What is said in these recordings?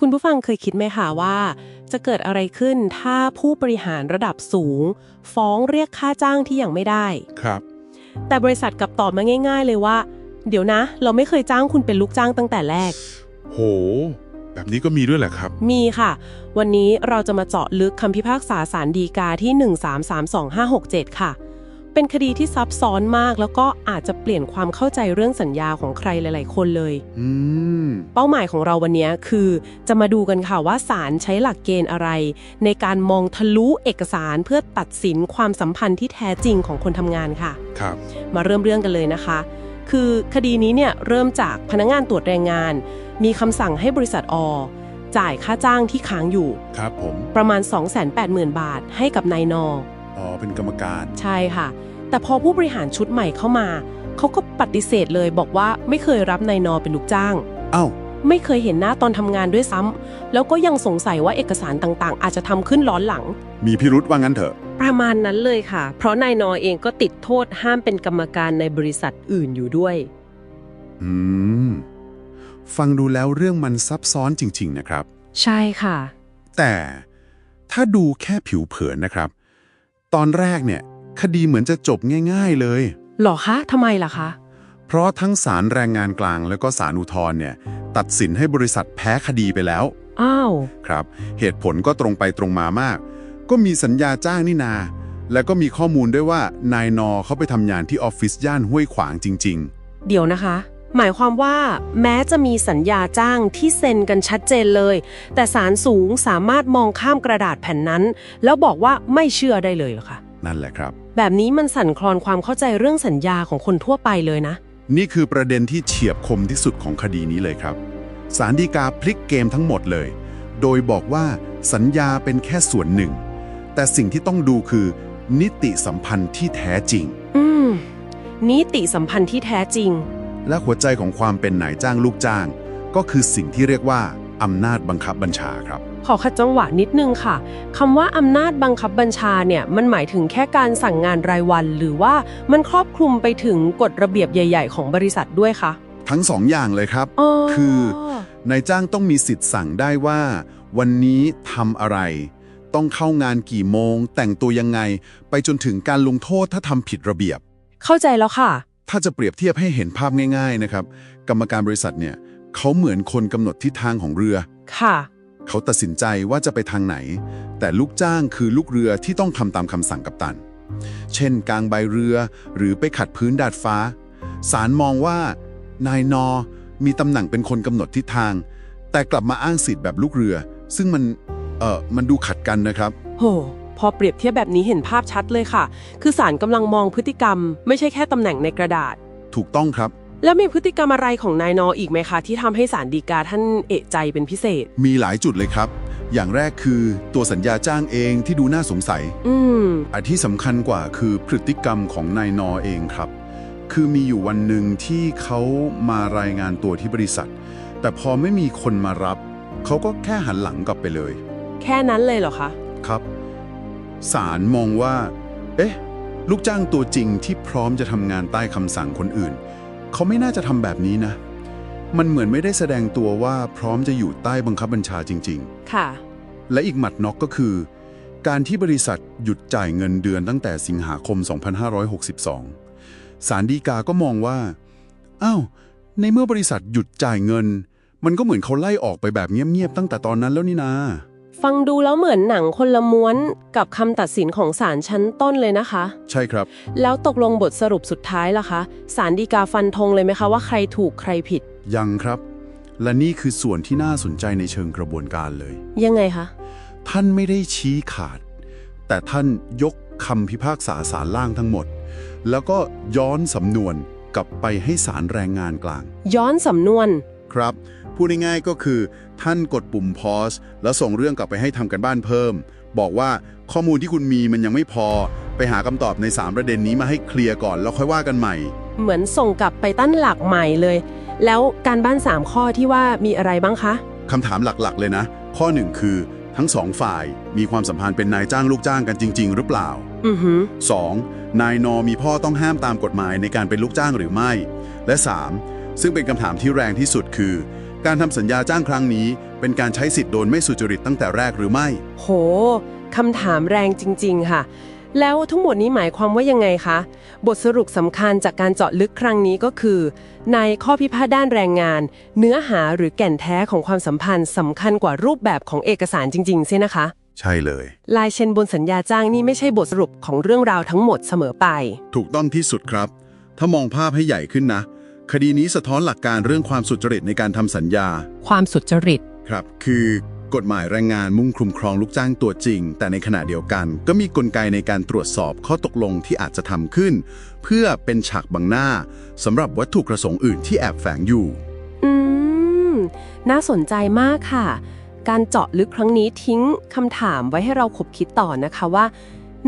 คุณผู้ฟังเคยคิดไหมคะว่า จะเกิดอะไรขึ้นถ้าผู้บริหารระดับสูง ฟ้องเรียกค่าจ้างที่ยังไม่ได้ ครับ แต่บริษัทกลับตอบมาง่าย ๆ เลยว่า เดี๋ยวนะ เราไม่เคยจ้างคุณเป็นลูกจ้างตั้งแต่แรก โห แบบนี้ก็มีด้วยแหละครับ มีค่ะ วันนี้เราจะมาเจาะลึกคำพิพากษาสารดีกาที่ 1332567 ค่ะ เป็นคดีที่ซับซ้อนมาก แล้วก็อาจจะเปลี่ยนความเข้าใจเรื่องสัญญาของใครหลาย ๆ คนเลย อืม เป้าหมายของเราวันนี้คือจะมาดูกันค่ะว่าศาลใช้หลักเกณฑ์อะไร ในการมองทะลุเอกสารเพื่อตัดสินความสัมพันธ์ที่แท้จริงของคนทำงานค่ะ ครับ มาเริ่มเรื่องกันเลยนะคะ คือคดีนี้เนี่ยเริ่มจากพนักงานตรวจแรงงาน มีคำสั่งให้บริษัทอ จ่ายค่าจ้างที่ค้างอยู่ ครับผม ประมาณ 280,000 บาทให้กับนายนอ อ๋อ เป็นกรรมการ ใช่ค่ะ แต่พอผู้บริหารชุดใหม่เข้ามา เขาก็ปฏิเสธเลยบอกว่าไม่เคยรับนายนอเป็นลูกจ้างเอ้าไม่เคยเห็นหน้าตอนทำงานด้วยซ้ำแล้วก็ยังสงสัยว่าเอกสารต่างๆ อาจจะทำขึ้นล้อนหลัง มีพิรุษว่างั้นเถอะ ประมาณนั้นเลยค่ะ เพราะนายนอเองก็ติดโทษห้ามเป็นกรรมการในบริษัทอื่นอยู่ด้วย อืม ฟังดูแล้วเรื่องมันซับซ้อนจริง ๆ นะครับ ใช่ค่ะ แต่ถ้าดูแค่ผิวเผินนะครับ ตอนแรกเนี่ย คดีเหมือนจะจบง่าย ๆเลย หรอคะทำไมล่ะคะ เพราะทั้งศาลแรงงานกลางแล้วก็ศาลอุทธรณ์เนี่ย ตัดสินให้บริษัทแพ้คดีไปแล้ว อ้าว ครับ เหตุผลก็ตรงไปตรงมามาก ก็มีสัญญาจ้างนี่นา แล้วก็มีข้อมูลด้วยว่านายนอเขาไปทำงานที่ออฟฟิศย่านห้วยขวางจริงเดี๋ยวนะคะ หมายความว่าแม้จะมีสัญญาจ้างที่เซ็นกันชัดเจนเลย แต่ศาลสูงสามารถมองข้ามกระดาษแผ่นนั้น แล้วบอกว่าไม่เชื่อได้เลยเหรอคะๆนั่นแหละครับ แบบนี้มันสั่นคลอนความเข้าใจเรื่องสัญญาของคนทั่วไปเลยนะ นี่คือประเด็นที่เฉียบคมที่สุดของคดีนี้เลยครับศาลฎีกาพลิกเกมทั้งหมดเลย โดยบอกว่าสัญญาเป็นแค่ส่วนหนึ่ง แต่สิ่งที่ต้องดูคือ นิติสัมพันธ์ที่แท้จริง อืมนิติสัมพันธ์ที่แท้จริง และหัวใจของความเป็นนายจ้างลูกจ้าง ก็คือสิ่งที่เรียกว่าอำนาจบังคับบัญชาครับ ขอขัดจังหวะนิดนึงค่ะคำว่าอำนาจบังคับบัญชาเนี่ยมันหมายถึงแค่การสั่งงานรายวัน หรือว่ามันครอบคลุมไปถึงกฎระเบียบใหญ่ ๆ ของบริษัทด้วยคะทั้งสองอย่างเลยครับอ๋อคือนายจ้างต้องมีสิทธิ์สั่งได้ว่า วันนี้ทำอะไร ต้องเข้างานกี่โมง แต่งตัวยังไง ไปจนถึงการลงโทษถ้าทำผิดระเบียบ เข้าใจแล้วค่ะ ถ้าจะเปรียบเทียบให้เห็นภาพง่าย ๆนะครับ กรรมการบริษัทเนี่ยเขาเหมือนคนกำหนดทิศทางของเรือ ค่ะ เขาตัดสินใจว่าจะไปทางไหน แต่ลูกจ้างคือลูกเรือที่ต้องทำตามคำสั่งกัปตัน เช่น กลางใบเรือหรือไปขัดพื้นดาดฟ้าศาลมองว่านายนอมีตำแหน่งเป็นคนกำหนดทิศทาง แต่กลับมาอ้างสิทธิ์แบบลูกเรือ ซึ่งมันเออมันดูขัดกันนะครับ โห พอเปรียบเทียบแบบนี้เห็นภาพชัดเลยค่ะ คือศาลกำลังมองพฤติกรรม ไม่ใช่แค่ตำแหน่งในกระดาษ ถูกต้องครับ แล้วมีพฤติกรรมอะไรของนายนออีกไหมคะ ที่ทำให้ศาลฎีกาท่านเอะใจเป็นพิเศษ มีหลายจุดเลยครับ อย่างแรกคือตัวสัญญาจ้างเองที่ดูน่าสงสัย อืม อันที่สำคัญกว่าคือพฤติกรรมของนายนอเองครับ คือมีอยู่วันหนึ่งที่เขามารายงานตัวที่บริษัท แต่พอไม่มีคนมารับ เขาก็แค่หันหลังกลับไปเลย แค่นั้นเลยเหรอคะ ครับ ศาลมองว่า เอ๊ะ ลูกจ้างตัวจริงที่พร้อมจะทำงานใต้คำสั่งคนอื่น เขาไม่น่าจะทำแบบนี้นะ มันเหมือนไม่ได้แสดงตัวว่าพร้อมจะอยู่ใต้บังคับบัญชาจริง ๆ ค่ะ และอีกหมัดน็อกก็คือ การที่บริษัทหยุดจ่ายเงินเดือนตั้งแต่สิงหาคม 2562 สารดีกาก็มองว่าอ้าวในเมื่อบริษัทหยุดจ่ายเงิน มันก็เหมือนเขาไล่ออกไปแบบเงียบๆตั้งแต่ตอนนั้นแล้วนี่นา ฟังดูแล้วเหมือนหนังคนละม้วนกับคำตัดสินของศาลชั้นต้นเลยนะคะ ใช่ครับ แล้วตกลงบทสรุปสุดท้ายล่ะคะศาลฎีกาฟันธงเลยไหมคะว่าใครถูกใครผิด ยังครับ และนี่คือส่วนที่น่าสนใจในเชิงกระบวนการเลย ยังไงคะ ท่านไม่ได้ชี้ขาด แต่ท่านยกคำพิพากษาศาลล่างทั้งหมด แล้วก็ย้อนสำนวนกลับไปให้ศาลแรงงานกลาง ย้อนสำนวน ครับ พูดง่ายๆก็คือ ท่านกดปุ่ม pause แล้วส่งเรื่องกลับไปให้ทำกันบ้านเพิ่ม บอกว่าข้อมูลที่คุณมีมันยังไม่พอ ไปหาคำตอบใน 3 ประเด็นนี้มาให้เคลียร์ก่อนแล้วค่อยว่ากันใหม่ เหมือนส่งกลับไปตั้นหลักใหม่เลย แล้วการบ้าน 3 ข้อที่ว่ามีอะไรบ้างคะคำถามหลักๆ เลยนะ ข้อหนึ่งคือ ทั้งสองฝ่ายมีความสัมพันธ์เป็นนายจ้างลูกจ้างกันจริง ๆ หรือเปล่า อือหือ 2. นายนอมีพ่อต้องห้ามตามกฎหมายในการเป็นลูกจ้างหรือไม่ และ 3. ซึ่งเป็นคำถามที่แรงที่สุดคือ การทำสัญญาจ้างครั้งนี้ เป็นการใช้สิทธิ์โดนไม่สุจริตตั้งแต่แรกหรือไม่ โหคำถามแรงจริง ๆ ค่ะ แล้วทั้งหมดนี้หมายความว่ายังไงคะ บทสรุปสำคัญจากการเจาะลึกครั้งนี้ก็คือ ในข้อพิพาทด้านแรงงาน เนื้อหาหรือแก่นแท้ของความสัมพันธ์สำคัญกว่ารูปแบบของเอกสารจริงๆใช่นะคะ ใช่เลย ลายเซ็นบนสัญญาจ้างนี่ไม่ใช่บทสรุปของเรื่องราวทั้งหมดเสมอไป ถูกต้องที่สุดครับ ถ้ามองภาพให้ใหญ่ขึ้นนะ คดีนี้สะท้อนหลักการเรื่องความสุจริตในการทำสัญญา ความสุจริต ครับ คือกฎหมายแรงงานมุ่งคลุมครองลูกจ้างตัวจริง แต่ในขณะเดียวกัน ก็มีกลไกในการตรวจสอบข้อตกลงที่อาจจะทำขึ้น เพื่อเป็นฉากบังหน้าสำหรับวัตถุประสงค์อื่นที่แอบแฝงอยู่ อืม น่าสนใจมากค่ะ การเจาะลึกครั้งนี้ทิ้งคำถามไว้ให้เราขบคิดต่อนะคะว่า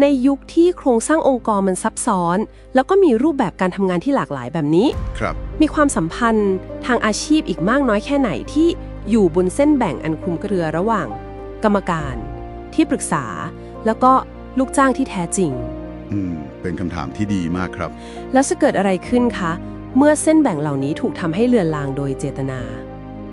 ในยุคที่โครงสร้างองค์กรมันซับซ้อน แล้วก็มีรูปแบบการทำงานที่หลากหลายแบบนี้ ครับ มีความสัมพันธ์ทางอาชีพอีกมากน้อยแค่ไหนที่อยู่บนเส้นแบ่งอันคลุมเครือระหว่าง กรรมการ ที่ปรึกษา แล้วก็ลูกจ้างที่แท้จริง อืม เป็นคำถามที่ดีมากครับ แล้วจะเกิดอะไรขึ้นคะ เมื่อเส้นแบ่งเหล่านี้ถูกทำให้เลือนลางโดยเจตนา